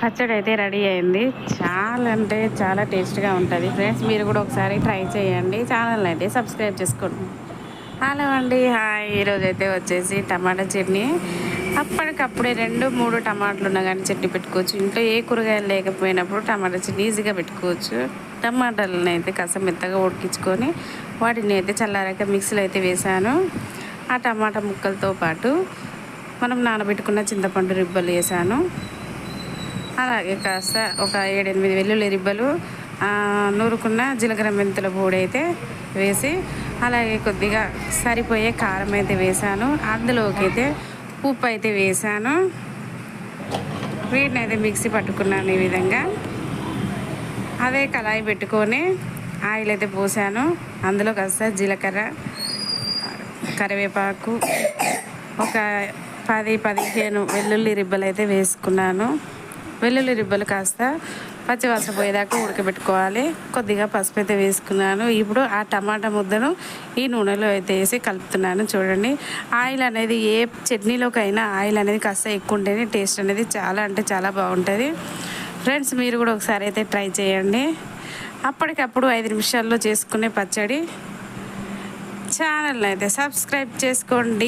పచ్చడి అయితే రెడీ అయింది. చాలా అంటే చాలా టేస్ట్గా ఉంటుంది. ఫ్రెండ్స్ మీరు కూడా ఒకసారి ట్రై చేయండి. ఛానల్ అయితే సబ్స్క్రైబ్ చేసుకోండి. హలో అండి. హాయ్. ఈరోజు అయితే వచ్చేసి టమాటా చట్నీ. అప్పటికప్పుడే రెండు మూడు టమాటాలు ఉన్నా కానీ చట్నీ పెట్టుకోవచ్చు. ఇంట్లో ఏ కూరగాయలు లేకపోయినప్పుడు టమాటా చట్నీ ఈజీగా పెట్టుకోవచ్చు. టమాటాలను అయితే కాస్త మెత్తగా ఉడికించుకొని వాటిని అయితే చల్లారాక మిక్సీలో అయితే వేసాను. ఆ టమాటా ముక్కలతో పాటు మనం నానబెట్టుకున్న చింతపండు రిబ్బలు వేసాను. అలాగే కాస్త ఒక ఏడెనిమిది వెల్లుల్లి రిబ్బలు నూరుకున్న జీలకర్ర మెంతుల పూడి అయితే వేసి అలాగే కొద్దిగా సరిపోయే కారం అయితే వేసాను. అందులోకి అయితే ఉప్పు అయితే వేసాను. వీటిని అయితే మిక్సీ పట్టుకున్నాను ఈ విధంగా. అదే కళాయి పెట్టుకొని ఆయిల్ అయితే పోసాను. అందులో కాస్త జీలకర్ర కరివేపాకు ఒక పది పదిహేను వెల్లుల్లి రిబ్బలు అయితే వేసుకున్నాను. వెల్లుల్లి రిబ్బలు కాస్త పచ్చివాసన పోయేదాకా ఉడకబెట్టుకోవాలి. కొద్దిగా పసుపు అయితే వేసుకున్నాను. ఇప్పుడు ఆ టమాటా ముద్దను ఈ నూనెలో అయితే వేసి కలుపుతున్నాను. చూడండి ఆయిల్ అనేది ఏ చట్నీలోకైనా ఆయిల్ అనేది కాస్త ఎక్కువ ఉంటేనే టేస్ట్ అనేది చాలా అంటే చాలా బాగుంటుంది. ఫ్రెండ్స్ మీరు కూడా ఒకసారి అయితే ట్రై చేయండి. అప్పటికప్పుడు ఐదు నిమిషాల్లో చేసుకునే పచ్చడి ఛానల్ని అయితే సబ్స్క్రైబ్ చేసుకోండి.